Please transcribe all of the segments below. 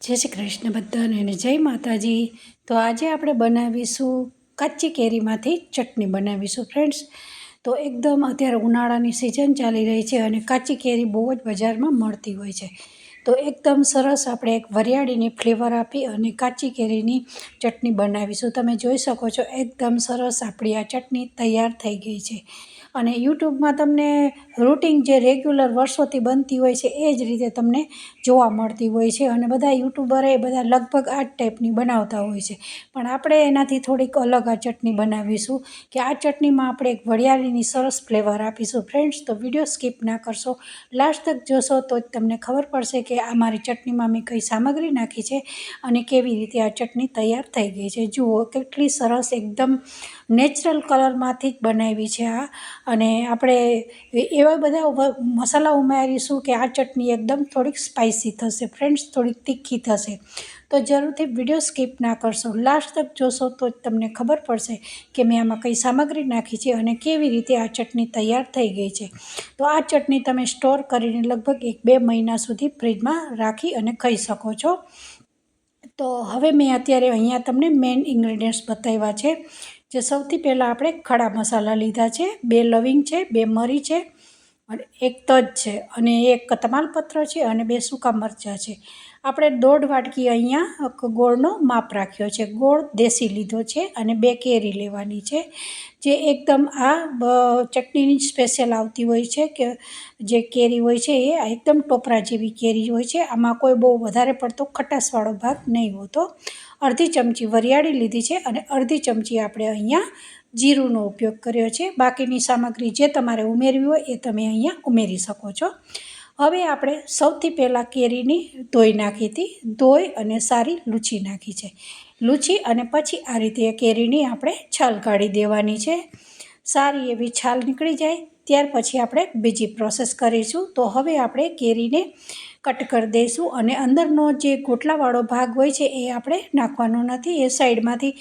જય શ્રી કૃષ્ણ બધાને અને જય માતાજી. તો આજે આપણે બનાવીશું કાચી કેરીમાંથી ચટણી બનાવીશું ફ્રેન્ડ્સ. તો એકદમ અત્યારે ઉનાળાની સિઝન ચાલી રહી છે અને કાચી કેરી બહુ જ બજારમાં મળતી હોય છે. તો એકદમ સરસ આપણે એક વરિયાળીની ફ્લેવર આપી અને કાચી કેરીની ચટણી બનાવીશું. તમે જોઈ શકો છો એકદમ સરસ આપણી આ ચટણી તૈયાર થઈ ગઈ છે. અને યુટ્યુબમાં તમને રૂટિન જે રેગ્યુલર વર્ષોથી બનતી હોય છે એ જ રીતે તમને જોવા મળતી હોય છે અને બધા યુટ્યુબર બધા લગભગ આ જ ટાઈપની બનાવતા હોય છે. પણ આપણે એનાથી થોડીક અલગ આ ચટણી બનાવીશું કે આ ચટણીમાં આપણે એક વરિયાળીની સરસ ફ્લેવર આપીશું. ફ્રેન્ડ્સ, તો વીડિયો સ્કીપ ના કરશો. લાસ્ટ તક જોશો તો જ તમને ખબર પડશે કે આ મારી ચટણીમાં મેં કઈ સામગ્રી નાખી છે અને કેવી રીતે આ ચટણી તૈયાર થઈ ગઈ છે. જુઓ, કેટલી સરસ એકદમ નેચરલ કલરમાંથી જ બનાવી છે આ. અને આપણે એવા બધા મસાલા ઉમેરીશું કે આ ચટણી એકદમ થોડીક સ્પાઇસી થશે. ફ્રેન્ડ્સ, થોડીક તીખી થશે. તો જરૂરથી વીડિયો સ્કીપ ના કરશો. લાસ્ટ તક જોશો તો જ તમને ખબર પડશે કે મેં આમાં કઈ સામગ્રી નાખી છે અને કેવી રીતે આ ચટણી તૈયાર થઈ ગઈ છે. તો આ ચટણી તમે સ્ટોર કરીને લગભગ એક બે મહિના સુધી ફ્રીજમાં રાખી અને ખાઈ શકો છો. તો હવે મેં અત્યારે અહીંયા તમને મેઇન ઇન્ગ્રીડિયન્ટ્સ બતાવ્યા છે. જે સૌથી પહેલાં આપણે ખડા મસાલા લીધા છે, બે લવિંગ છે, બે મરી છે અને એક તજ છે. અને એક તમાલપત્ર છે અને બે સૂકા મરચાં છે. આપણે દોઢ વાટકી અહીંયા ગોળનો માપ રાખ્યો છે. ગોળ દેશી લીધો છે અને બે કેરી લેવાની છે. જે એકદમ આ ચટણીની સ્પેશિયલ આવતી હોય છે કે જે કેરી હોય છે એ એકદમ ટોપરા જેવી કેરી હોય છે. આમાં કોઈ બહુ વધારે પડતો ખટાશવાળો ભાગ નહીં હોતો. અડધી ચમચી વરિયાળી લીધી છે અને અડધી ચમચી આપણે અહીંયા જીરુંનો ઉપયોગ કર્યો છે. બાકીની સામગ્રી જે તમારે ઉમેરવી હોય એ તમે અહીંયા ઉમેરી શકો છો. હવે આપણે સૌથી પહેલાં કેરીની ધોઈ નાખી હતી. ધોઈ અને સારી લૂછી નાખી છે. લૂછી અને પછી આ રીતે કેરીની આપણે છાલ કાઢી દેવાની છે. સારી એવી છાલ નીકળી જાય, ત્યાર પછી આપણે બીજી પ્રોસેસ કરીશું. તો હવે આપણે કેરીને કટ કરી દઈશું અને અંદરનો જે ગોટલાવાળો ભાગ હોય છે એ આપણે નાખવાનો નથી. એ સાઈડમાંથી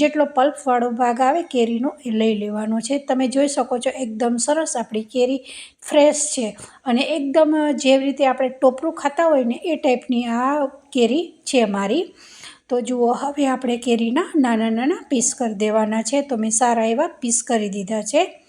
જેટલો પલ્પવાળો ભાગ આવે કેરીનો એ લઈ લેવાનો છે. તમે જોઈ શકો છો એકદમ સરસ આપણી કેરી ફ્રેશ છે અને એકદમ જેવી રીતે આપણે ટોપરું ખાતા હોય ને એ ટાઈપની આ કેરી છે મારી. તો જુઓ, હવે આપણે કેરીના નાના નાના પીસ કરી દેવાના છે. તો મેં સારા એવા પીસ કરી દીધા છે.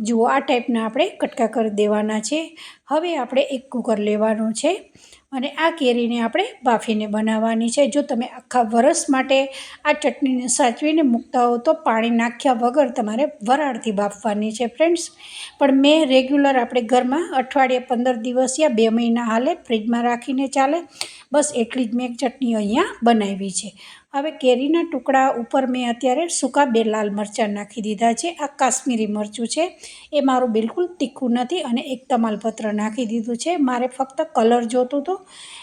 જુઓ, આ ટાઈપના આપણે કટકા કરી દેવાના છે. હવે આપણે એક કુકર લેવાનું છે. અને આ કેરીને આપણે બાફીને બનાવવાની છે. જો તમે આખા વરસ માટે આ ચટણીને સાચવીને મૂકતા હો, તો પાણી નાખ્યા વગર તમારે વરાળથી બાફવાની છે ફ્રેન્ડ્સ. પણ મેં રેગ્યુલર આપણે ઘરમાં અઠવાડિયે પંદર દિવસ યા બે મહિના હાલે ફ્રીજમાં રાખીને ચાલે. બસ એટલી જ મેં ચટણી અહીંયા બનાવી છે. હવે કેરીના ટુકડા ઉપર મેં અત્યારે સૂકા બે લાલ મરચાં નાખી દીધા છે. આ કાશ્મીરી મરચું છે. એ મારું બિલકુલ તીખું નથી અને એક તમાલપત્ર નાખી દીધું છે. મારે ફક્ત કલર જોતું હતું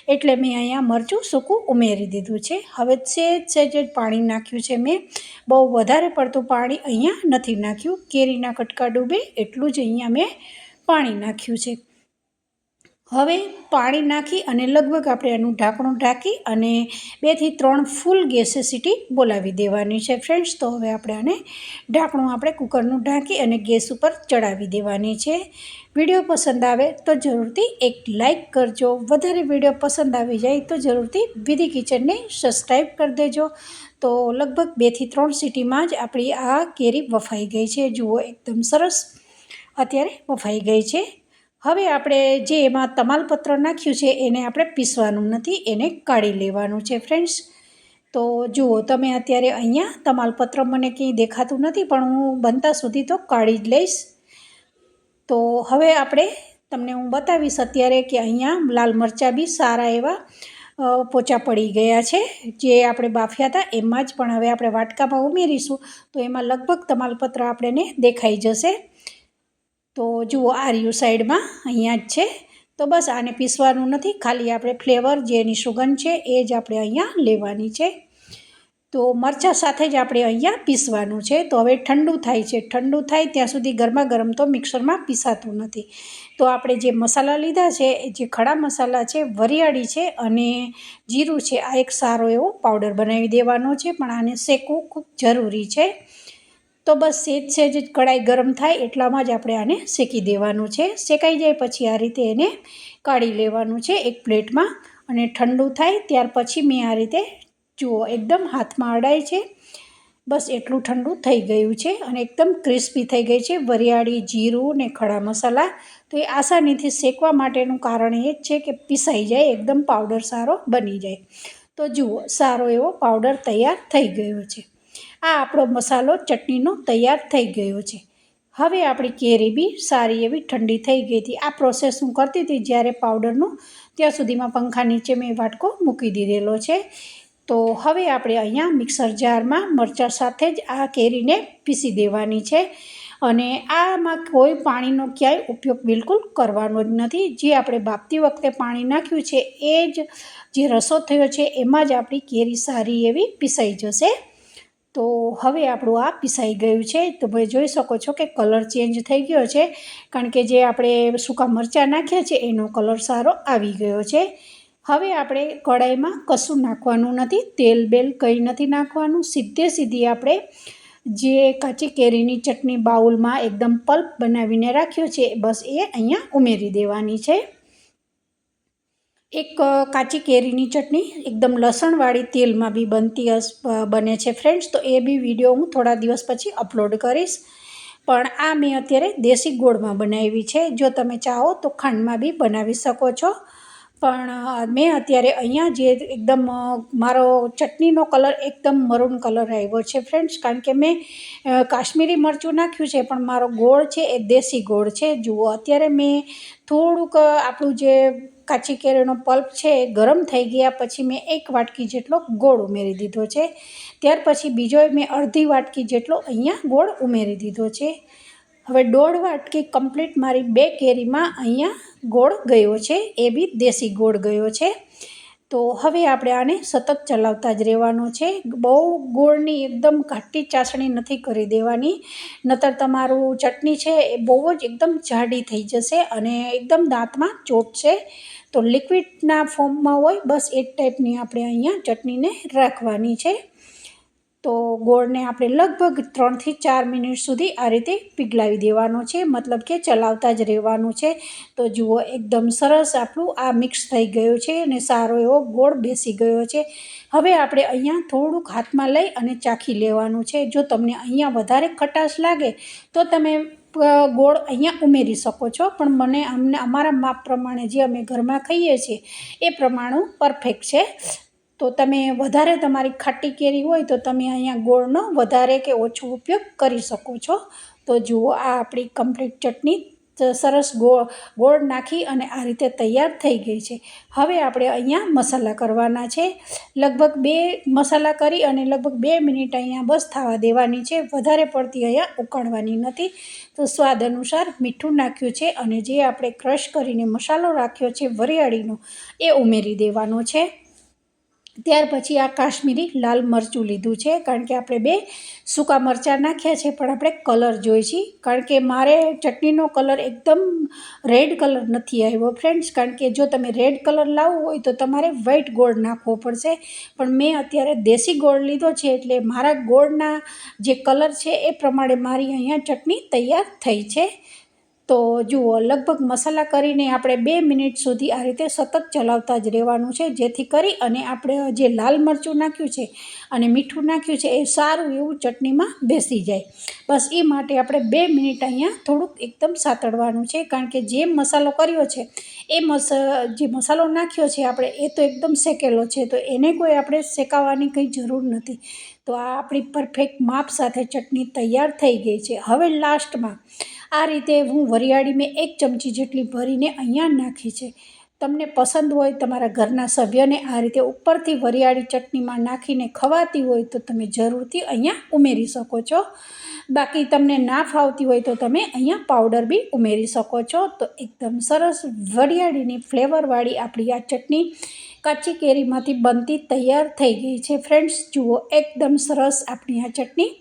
એટલે મેં અહીંયા મરચું સૂકું ઉમેરી દીધું છે. હવે છે સેજ જ પાણી નાખ્યું છે મેં. બહુ વધારે પડતું પાણી અહીંયા નથી નાખ્યું. કેરીના કટકા ડૂબે એટલું જ અહીંયા મેં પાણી નાખ્યું છે. હવે પાણી નાખી અને લગભગ આપણે એનું ઢાંકણું ઢાંકી અને બેથી ત્રણ ફૂલ ગેસે સીટી બોલાવી દેવાની છે ફ્રેન્ડ્સ. તો હવે આપણે આને ઢાંકણું આપણે કુકરનું ઢાંકી અને ગેસ ઉપર ચડાવી દેવાની છે. વીડિયો પસંદ આવે તો જરૂરથી એક લાઇક કરજો. વધારે વીડિયો પસંદ આવી જાય તો જરૂરથી વિધિ કિચનને સબસ્ક્રાઈબ કરી દેજો. તો લગભગ બેથી ત્રણ સીટીમાં જ આપણી આ કેરી વફાઈ ગઈ છે. જુઓ, એકદમ સરસ અત્યારે વફાઈ ગઈ છે. હવે આપણે જે એમાં તમાલપત્ર નાખ્યું છે, એને આપણે પીસવાનું નથી, એને કાઢી લેવાનું છે ફ્રેન્ડ્સ તો જુઓ, તમે અત્યારે અહીંયા તમાલપત્ર મને ક્યાંય દેખાતું નથી, પણ હું બનતા સુધી તો કાઢી જ લઈશ. તો હવે આપણે તમને હું બતાવીશ અત્યારે કે અહીંયા લાલ મરચાં બી સારા એવા પોચા પડી ગયા છે, જે આપણે બાફ્યા હતા, એમાં જ પણ હવે આપણે વાટકામાં ઉમેરીશું. તો એમાં લગભગ તમાલપત્ર આપણને દેખાઈ જશે. તો જુઓ આ રહ્યું સાઈડમાં, અહીંયા જ છે. તો બસ આને પીસવાનું નથી, ખાલી આપણે ફ્લેવર જે એની સુગંધ છે એ જ આપણે અહીંયા લેવાની છે. તો મરચાં સાથે જ આપણે અહીંયા પીસવાનું છે. તો હવે ઠંડુ થાય છે. ઠંડુ થાય ત્યાં સુધી ગરમા ગરમ તો મિક્સરમાં પીસાતું નથી. તો આપણે જે મસાલા લીધા છે જે ખડા મસાલા છે, વરિયાળી છે અને જીરું છે, આ એક સારો એવો પાવડર બનાવી દેવાનો છે. પણ આને શેકવું ખૂબ જરૂરી છે. તો બસ સેજ સેજ જ કઢાઈ ગરમ થાય એટલામાં જ આપણે આને શેકી દેવાનું છે. શેકાઈ જાય પછી આ રીતે એને કાઢી લેવાનું છે એક પ્લેટમાં અને ઠંડુ થાય ત્યાર પછી મેં આ રીતે જુઓ એકદમ હાથમાં અડાય છે. બસ એટલું ઠંડુ થઈ ગયું છે અને એકદમ ક્રિસ્પી થઈ ગઈ છે. વરિયાળી, જીરું ને ખડા મસાલા તો એ આસાનીથી શેકવા માટેનું કારણ એ જ છે કે પીસાઈ જાય, એકદમ પાવડર સારો બની જાય. તો જુઓ સારો એવો પાવડર તૈયાર થઈ ગયો છે. આ આપણો મસાલો ચટણીનો તૈયાર થઈ ગયો છે. હવે આપણી કેરી બી સારી એવી ઠંડી થઈ ગઈ હતી. આ પ્રોસેસ હું કરતી હતી જ્યારે પાવડરનું ત્યાં સુધીમાં પંખા નીચે મેં વાટકો મૂકી દીધેલો છે. તો હવે આપણે અહીંયા મિક્સર જારમાં મરચાં સાથે જ આ કેરીને પીસી દેવાની છે. અને આમાં કોઈ પાણીનો ક્યાંય ઉપયોગ બિલકુલ કરવાનો જ નથી. જે આપણે બાપતી વખતે પાણી નાખ્યું છે, એ જ જે રસો થયો છે, એમાં જ આપણી કેરી સારી એવી પીસાઈ જશે. તો હવે આપણું આ પીસાઈ ગયું છે. તમે જોઈ શકો છો કે કલર ચેન્જ થઈ ગયો છે. કારણ કે જે આપણે સૂકા મરચાં નાખ્યા છે, એનો કલર સારો આવી ગયો છે. હવે આપણે કઢાઈમાં કશું નાખવાનું નથી. તેલ બેલ કંઈ નથી નાખવાનું. સીધે સીધી આપણે જે કાચી કેરીની ચટણી બાઉલમાં એકદમ પલ્પ બનાવીને રાખ્યો છે, બસ એ અહીંયા ઉમેરી દેવાની છે. એક કાચી કેરીની ચટણી, એકદમ લસણવાળી તેલમાં બી બનતી બને છે ફ્રેન્ડ્સ તો એ બી વીડિયો હું થોડા દિવસ પછી અપલોડ કરીશ. પણ આ મેં અત્યારે દેશી ગોળમાં બનાવી છે. જો તમે ચાહો તો ખાંડમાં બી બનાવી શકો છો. પણ મેં અત્યારે અહીંયા જે એકદમ મારો ચટણીનો કલર એકદમ મરૂન કલર આવ્યો છે ફ્રેન્ડ્સ કારણ કે મેં કાશ્મીરી મરચું નાખ્યું છે, પણ મારો ગોળ છે એ દેશી ગોળ છે. જુઓ, અત્યારે મેં થોડુંક આપણું જે કાચી કેરીનો પલ્પ છે એ ગરમ થઈ ગયા પછી મેં એક વાટકી જેટલો ગોળ ઉમેરી દીધો છે. ત્યાર પછી બીજો મેં અડધી વાટકી જેટલો અહીંયા ગોળ ઉમેરી દીધો છે. હવે દોઢ વાટકી કમ્પ્લીટ મારી બે કેરીમાં અહીંયા ગોળ ગયો છે, એ બી દેશી ગોળ ગયો છે. તો હવે આપણે આને સતત ચલાવતા જ રહેવાનું છે. બહુ ગોળની એકદમ ઘાટી ચાસણી નથી કરી દેવાની. નતર તમારું ચટણી છે એ બહુ જ એકદમ જાડી થઈ જશે અને એકદમ દાંતમાં ચોટશે. તો લિક્વિડના ફોર્મમાં હોય, બસ એ ટાઈપની આપણે અહીંયા ચટણીને રાખવાની છે. તો ગોળને આપણે લગભગ ત્રણથી ચાર મિનિટ સુધી આ રીતે પીગલાવી દેવાનો છે. મતલબ કે ચલાવતા જ રહેવાનું છે. તો જુઓ, એકદમ સરસ આપણું આ મિક્સ થઈ ગયું છે અને સારો એવો ગોળ બેસી ગયો છે. હવે આપણે અહીંયા થોડુંક હાથમાં લઈ અને ચાખી લેવાનું છે. જો તમને અહીંયા વધારે ખટાશ લાગે, તો તમે ગોળ અહીંયા ઉમેરી શકો છો. પણ મને અમને, અમારા માપ પ્રમાણે જે અમે ઘરમાં ખાઈએ છીએ, એ પ્રમાણું પરફેક્ટ છે. તો તમે વધારે તમારી ખાટી કેરી હોય તો તમે અહીંયા ગોળનો વધારે કે ઓછો ઉપયોગ કરી શકો છો. તો જુઓ, આ આપણી કમ્પ્લીટ ચટણી. સરસ ગોળ ગોળ નાખી અને આ રીતે તૈયાર થઈ ગઈ છે. હવે આપણે અહીંયા મસાલા કરવાના છે. લગભગ બે મસાલા કરી અને લગભગ બે મિનિટ અહીંયા બસ થવા દેવાની છે. વધારે પડતી અહીંયા ઉકાળવાની નથી. તો સ્વાદ અનુસાર મીઠું નાખ્યું છે અને જે આપણે ક્રશ કરીને મસાલો રાખ્યો છે વરિયાળીનો, એ ઉમેરી દેવાનો છે. ત્યાર પછી આ કાશ્મીરી લાલ મરચું લીધું છે, કારણ કે આપણે બે સૂકા મરચાં નાખ્યા છે, પણ આપણે કલર જોઈએ છીએ કારણ કે મારે ચટણીનો કલર એકદમ રેડ કલર નથી આવ્યો, ફ્રેન્ડ્સ. કારણ કે જો તમે રેડ કલર લાવવો હોય તો તમારે વ્હાઇટ ગોળ નાખવો પડશે. પણ મેં અત્યારે દેશી ગોળ લીધો છે, એટલે મારા ગોળના જે કલર છે, એ પ્રમાણે મારી અહીંયા ચટણી તૈયાર થઈ છે. તો જુઓ, લગભગ મસાલા કરીને આપણે બે મિનિટ સુધી આ રીતે સતત ચલાવતા જ રહેવાનું છે, જેથી કરી અને આપણે જે લાલ મરચું નાખ્યું છે અને મીઠું નાખ્યું છે, એ સારું એવું ચટણીમાં બેસી જાય. બસ એ માટે આપણે બે મિનિટ અહીંયા થોડુંક એકદમ સાતડવાનું છે, કારણ કે જે મસાલો કર્યો છે, એ મસ, જે મસાલો નાખ્યો છે આપણે, એ તો એકદમ શેકેલો છે, તો એને કોઈ આપણે શેકાવાની કંઈ જરૂર નથી. તો આ આપણી પરફેક્ટ માપ સાથે ચટણી તૈયાર થઈ ગઈ છે. હવે લાસ્ટમાં આ રીતે હું વરિયાળી મેં એક ચમચી જેટલી ભરીને અહીંયા નાખી છે. તમને પસંદ હોય તમારા ઘરના સભ્યને આ રીતે ઉપરથી વરિયાળી ચટણીમાં નાખીને ખવાતી હોય તો તમે જરૂરથી અહીંયા ઉમેરી શકો છો. બાકી તમને ના ફાવતી હોય તો તમે અહીંયા પાવડર બી ઉમેરી શકો છો. તો એકદમ સરસ વરિયાળીની ફ્લેવરવાળી આપણી આ ચટણી કાચી કેરીમાંથી બનતી તૈયાર થઈ ગઈ છે. ફ્રેન્ડ્સ, જુઓ, એકદમ સરસ આપણી આ ચટણી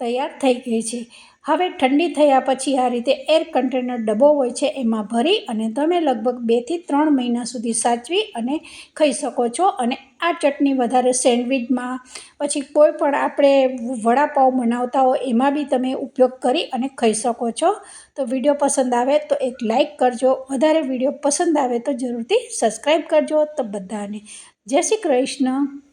તૈયાર થઈ ગઈ છે. હવે ઠંડી થયા પછી આ રીતે એર કન્ટેનર ડબ્બો હોય છે એમાં ભરી અને તમે લગભગ બેથી ત્રણ મહિના સુધી સાચવી અને ખાઈ શકો છો. અને આ ચટણી વધારે સેન્ડવિચમાં, પછી કોઈ પણ આપણે વડાપાઉં બનાવતા હોય એમાં બી તમે ઉપયોગ કરી અને ખાઈ શકો છો. તો વીડિયો પસંદ આવે તો એક લાઈક કરજો. વધારે વીડિયો પસંદ આવે તો જરૂરથી સબસ્ક્રાઈબ કરજો. તો બધાને જય શ્રી કૃષ્ણ.